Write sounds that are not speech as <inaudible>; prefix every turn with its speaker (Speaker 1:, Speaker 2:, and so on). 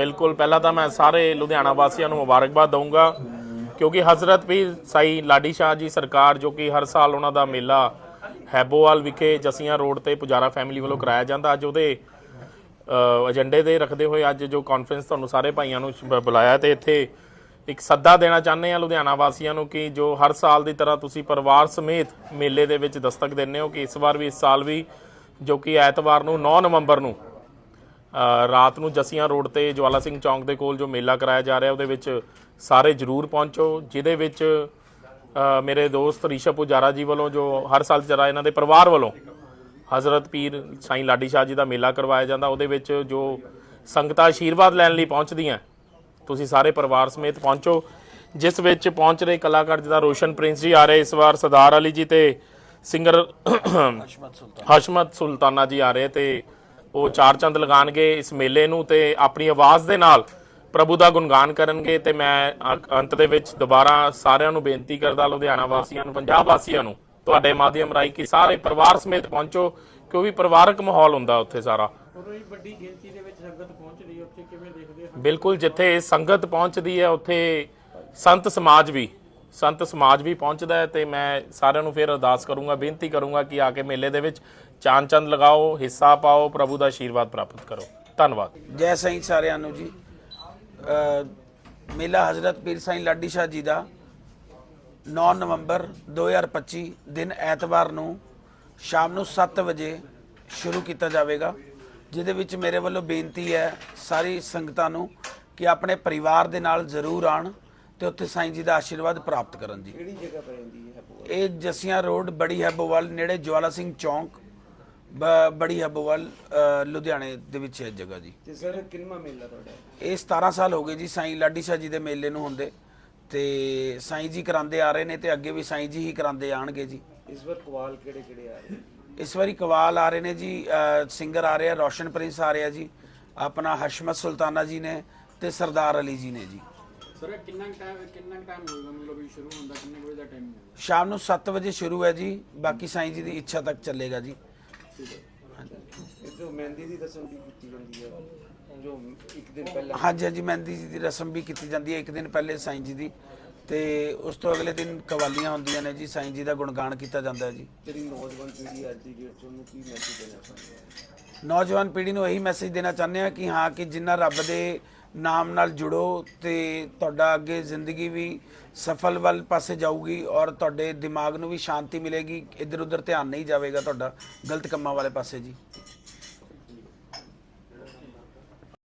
Speaker 1: ਬਿਲਕੁਲ, ਪਹਿਲਾਂ ਤਾਂ ਮੈਂ ਸਾਰੇ ਲੁਧਿਆਣਾ ਵਾਸੀਆਂ ਨੂੰ ਮੁਬਾਰਕਬਾਦ ਦਊਂਗਾ, ਕਿਉਂਕਿ ਹਜ਼ਰਤ ਪੀਰ ਸਾਈ ਲਾਡੀ ਸ਼ਾਹ ਜੀ ਸਰਕਾਰ, ਜੋ ਕਿ ਹਰ ਸਾਲ ਉਹਨਾਂ ਦਾ ਮੇਲਾ ਹੈਬੋਵਾਲ ਵਿਖੇ ਜਸੀਆਂ ਰੋਡ ਤੇ ਪੁਜਾਰਾ ਫੈਮਿਲੀ ਵੱਲੋਂ ਕਰਾਇਆ ਜਾਂਦਾ, ਅੱਜ ਉਹਦੇ ਏਜੰਡੇ ਦੇ ਰੱਖਦੇ ਹੋਏ ਅੱਜ ਜੋ ਕਾਨਫਰੰਸ ਤੁਹਾਨੂੰ ਸਾਰੇ ਭਾਈਆਂ ਨੂੰ ਬੁਲਾਇਆ ਤੇ ਇੱਥੇ ਇੱਕ ਸੱਦਾ ਦੇਣਾ ਚਾਹੁੰਦੇ ਆ ਲੁਧਿਆਣਾ ਵਾਸੀਆਂ ਨੂੰ ਕਿ ਜੋ ਹਰ ਸਾਲ ਦੀ ਤਰ੍ਹਾਂ ਤੁਸੀਂ ਪਰਿਵਾਰ ਸਮੇਤ ਮੇਲੇ ਦੇ ਵਿੱਚ ਦਸਤਕ ਦਿੰਦੇ ਹੋ, ਕਿ ਇਸ ਵਾਰ ਵੀ, ਇਸ ਸਾਲ ਵੀ, ਜੋ ਕਿ ਐਤਵਾਰ ਨੂੰ 9 ਨਵੰਬਰ ਨੂੰ ਰਾਤ ਨੂੰ ਜਸੀਆਂ ਰੋਡ ਤੇ ਜਵਾਲਾ ਸਿੰਘ ਚੌਂਕ ਦੇ ਕੋਲ ਜੋ ਮੇਲਾ ਕਰਾਇਆ ਜਾ ਰਿਹਾ ਉਹਦੇ ਵਿੱਚ ਸਾਰੇ ਜਰੂਰ ਪਹੁੰਚੋ ਜਿਹਦੇ ਵਿੱਚ ਮੇਰੇ ਦੋਸਤ ਰਿਸ਼ਵ ਪੁਜਾਰਾ ਜੀ ਵੱਲੋਂ ਜੋ ਹਰ ਸਾਲ ਜਰਾ ਇਹਨਾਂ ਦੇ ਪਰਿਵਾਰ ਵੱਲੋਂ ਹਜ਼ਰਤ ਪੀਰ ਸਾਈਂ ਲਾਡੀ ਸ਼ਾਹ ਜੀ ਦਾ ਮੇਲਾ ਕਰਵਾਇਆ ਜਾਂਦਾ ਉਹਦੇ ਵਿੱਚ ਜੋ ਸੰਗਤਾਂ ਆਸ਼ੀਰਵਾਦ ਲੈਣ ਲਈ ਪਹੁੰਚਦੀਆਂ ਤੁਸੀਂ ਸਾਰੇ ਪਰਿਵਾਰ ਸਮੇਤ ਪਹੁੰਚੋ ਜਿਸ ਵਿੱਚ ਪਹੁੰਚ ਰਹੇ ਕਲਾਕਾਰ ਜਿਹਦਾ ਰੋਸ਼ਨ ਪ੍ਰਿੰਸ ਜੀ ਆ ਰਹੇ ਇਸ ਵਾਰ ਸਰਦਾਰ ਅਲੀ ਜੀ ਤੇ <coughs> ਸਿੰਗਰ ਹਸ਼ਮਤ ਸੁਲਤਾਨਾ ਜੀ ਆ ਰਹੇ ਤੇ ਉਹ ਚਾਰ ਚੰਦ ਲਗਾਣਗੇ ਇਸ ਮੇਲੇ ਨੂੰ ਤੇ ਆਪਣੀ ਆਵਾਜ਼ ਦੇ ਨਾਲ ਪ੍ਰਭੂ ਦਾ ਗੁਣਗਾਨ ਕਰਨਗੇ ਤੇ ਮੈਂ ਅੰਤ ਦੇ ਵਿੱਚ ਦੁਬਾਰਾ ਸਾਰਿਆਂ ਨੂੰ ਬੇਨਤੀ ਕਰਦਾ ਲੁਧਿਆਣਾ ਵਾਸੀਆਂ ਨੂੰ ਪੰਜਾਬ ਵਾਸੀਆਂ ਨੂੰ ਤੁਹਾਡੇ ਮਾਧਿਅਮ ਰਾਹੀਂ ਕਿ ਸਾਰੇ ਪਰਿਵਾਰ ਸਮੇਤ ਪਹੁੰਚੋ ਕਿਉਂ ਵੀ ਪਰਿਵਾਰਕ ਮਾਹੌਲ ਹੁੰਦਾ ਉੱਥੇ ਸਾਰਾ।
Speaker 2: ਉਦੋਂ ਹੀ ਵੱਡੀ ਗਿਣਤੀ ਦੇ ਵਿੱਚ ਸੰਗਤ ਪਹੁੰਚ ਰਹੀ ਹੈ ਉੱਥੇ ਕਿਵੇਂ ਦੇਖਦੇ ਹੋ?
Speaker 1: ਬਿਲਕੁਲ ਜਿੱਥੇ ਸੰਗਤ ਪਹੁੰਚਦੀ ਹੈ ਉੱਥੇ ਸੰਤ ਸਮਾਜ ਵੀ ਸੰਤ ਸਮਾਜ ਵੀ ਪਹੁੰਚਦਾ ਹੈ ਤੇ ਮੈਂ ਸਾਰਿਆਂ ਨੂੰ ਫਿਰ ਅਰਦਾਸ ਕਰੂੰਗਾ, ਬੇਨਤੀ ਕਰੂੰਗਾ ਕਿ ਆ ਕੇ ਮੇਲੇ ਦੇ ਵਿੱਚ ਚਾਨ ਚੰਦ ਲਗਾਓ, ਹਿੱਸਾ ਪਾਓ, ਪ੍ਰਭੂ ਦਾ ਆਸ਼ੀਰਵਾਦ ਪ੍ਰਾਪਤ ਕਰੋ। ਧੰਨਵਾਦ।
Speaker 3: ਜੈ ਸਾਈਂ ਸਾਰਿਆਂ ਨੂੰ ਜੀ। ਮੇਲਾ ਹਜ਼ਰਤ ਪੀਰ ਸਾਈਂ ਲਾਡੀ ਸ਼ਾਹ ਜੀ ਦਾ 9 ਨਵੰਬਰ 2025 ਦਿਨ ਐਤਵਾਰ ਨੂੰ ਸ਼ਾਮ ਨੂੰ 7 ਵਜੇ ਸ਼ੁਰੂ ਕੀਤਾ ਜਾਵੇਗਾ, ਜਿਹਦੇ ਵਿੱਚ ਮੇਰੇ ਵੱਲੋਂ ਬੇਨਤੀ ਹੈ ਸਾਰੀ ਸੰਗਤਾਂ ਨੂੰ ਕਿ ਆਪਣੇ ਪਰਿਵਾਰ ਦੇ ਨਾਲ ਜ਼ਰੂਰ ਆਣ ਤੇ ਉੱਥੇ ਸਾਈਂ ਜੀ ਦਾ ਆਸ਼ੀਰਵਾਦ ਪ੍ਰਾਪਤ ਕਰਨ ਜੀ।
Speaker 2: ਕਿਹੜੀ ਜਗ੍ਹਾ ਪੈ ਜਾਂਦੀ ਹੈ
Speaker 3: ਇਹ ਜਸੀਆਂ ਰੋਡ ਬੜੀ ਹੈਬੋਵਾਲ ਨੇੜੇ ਜਵਾਲਾ ਸਿੰਘ ਚੌਂਕ ਬ- ਬੜੀ ਹੈਬੋਵਾਲ ਅ, ਲੁਧਿਆਣੇ ਦੇ ਵਿੱਚ ਹੈ ਜਗ੍ਹਾ ਜੀ।
Speaker 2: ਤੇ ਸਰ ਕਿੰਨਾ ਮੇਲਾ ਤੁਹਾਡਾ?
Speaker 3: ਇਹ 17 ਸਾਲ ਹੋ ਗਏ ਜੀ ਸਾਈਂ ਲਾਡੀ ਸ਼ਾਹ ਜੀ ਦੇ ਮੇਲੇ ਨੂੰ ਹੁੰਦੇ। ਤੇ ਸਾਈਂ ਜੀ ਕਰਾਉਂਦੇ ਆ ਰਹੇ ਨੇ ਤੇ ਅੱਗੇ ਵੀ ਸਾਈਂ ਜੀ ਹੀ ਕਰਾਉਂਦੇ ਆਣਗੇ ਜੀ।
Speaker 2: ਇਸ ਵਾਰ ਕਵਾਲ ਕਿਹੜੇ ਕਿਹੜੇ ਆ ਰਹੇ?
Speaker 3: ਇਸ ਵਾਰੀ ਕਵਾਲ ਆ ਰਹੇ ਨੇ ਜੀ ਸਿੰਗਰ ਆ ਰਹੇ ਆ ਰੋਸ਼ਨ ਪ੍ਰਿੰਸ ਆ ਰਿਹਾ ਜੀ ਆਪਣਾ ਹਸ਼ਮਤ ਸੁਲਤਾਨਾ ਜੀ ਨੇ ਤੇ ਸਰਦਾਰ ਅਲੀ ਜੀ ਨੇ ਜੀ।
Speaker 2: ਸਰ ਕਿੰਨਾ ਟਾਈਮ ਕਿੰਨਾ ਟਾਈਮ ਹੋਏਗਾ ਮਤਲਬ ਵੀ ਸ਼ੁਰੂ ਹੁੰਦਾ ਕਿੰਨੇ ਵਜੇ ਦਾ ਟਾਈਮ ਹੈ
Speaker 3: ਸ਼ਾਮ ਨੂੰ 7 ਵਜੇ ਸ਼ੁਰੂ ਹੈ ਜੀ। ਬਾਕੀ ਸਾਈਂ ਜੀ ਦੀ ਇੱਛਾ ਤੱਕ ਚੱਲੇਗਾ ਜੀ।
Speaker 2: ਇਹ ਮਹਿੰਦੀ ਦੀ ਰਸਮ ਵੀ ਕੀਤੀ ਜਾਂਦੀ ਹੈ ਜੋ ਇੱਕ ਦਿਨ ਪਹਿਲਾਂ
Speaker 3: ਹਾਂਜੀ ਹਾਂਜੀ ਮਹਿੰਦੀ ਜੀ ਦੀ ਰਸਮ ਵੀ ਕੀਤੀ ਜਾਂਦੀ ਹੈ ਇੱਕ ਦਿਨ ਪਹਿਲੇ ਸਾਈਂ ਜੀ ਦੀ। ਤੇ ਉਸ ਤੋਂ ਅਗਲੇ ਦਿਨ ਕਵਾਲੀਆਂ ਹੁੰਦੀਆਂ ਨੇ ਜੀ ਸਾਈਂ ਜੀ ਦਾ ਗੁਣਗਾਨ ਕੀਤਾ ਜਾਂਦਾ ਹੈ ਜੀ।
Speaker 2: ਜਿਹੜੀ ਨੌਜਵਾਨ ਪੀੜ੍ਹੀ ਅੱਜ ਦੀ ਡੇਟ 'ਚ ਉਹਨੂੰ ਕੀ ਮੈਸੇਜ ਦੇਣਾ ਚਾਹੁੰਦੇ ਹੋ?
Speaker 3: ਨੌਜਵਾਨ ਪੀੜ੍ਹੀ ਨੂੰ ਇਹੀ ਮੈਸੇਜ ਦੇਣਾ ਚਾਹੁੰਦੇ ਆ ਕਿ ਹਾਂ ਕਿ ਜਿੰਨਾ ਰੱਬ ਦੇ ਨਾਮ ਨਾਲ ਜੁੜੋ ਤੇ ਤੁਹਾਡਾ ਅੱਗੇ ਜ਼ਿੰਦਗੀ ਵੀ ਸਫਲ ਵੱਲ ਪਾਸੇ ਜਾਊਗੀ ਔਰ ਤੁਹਾਡੇ ਦਿਮਾਗ ਨੂੰ ਵੀ ਸ਼ਾਂਤੀ ਮਿਲੇਗੀ। ਇੱਧਰ ਉੱਧਰ ਧਿਆਨ ਨਹੀਂ ਜਾਵੇਗਾ ਤੁਹਾਡਾ। ਗਲਤ ਕੰਮਾਂ ਵਾਲੇ ਪਾਸੇ ਜੀ।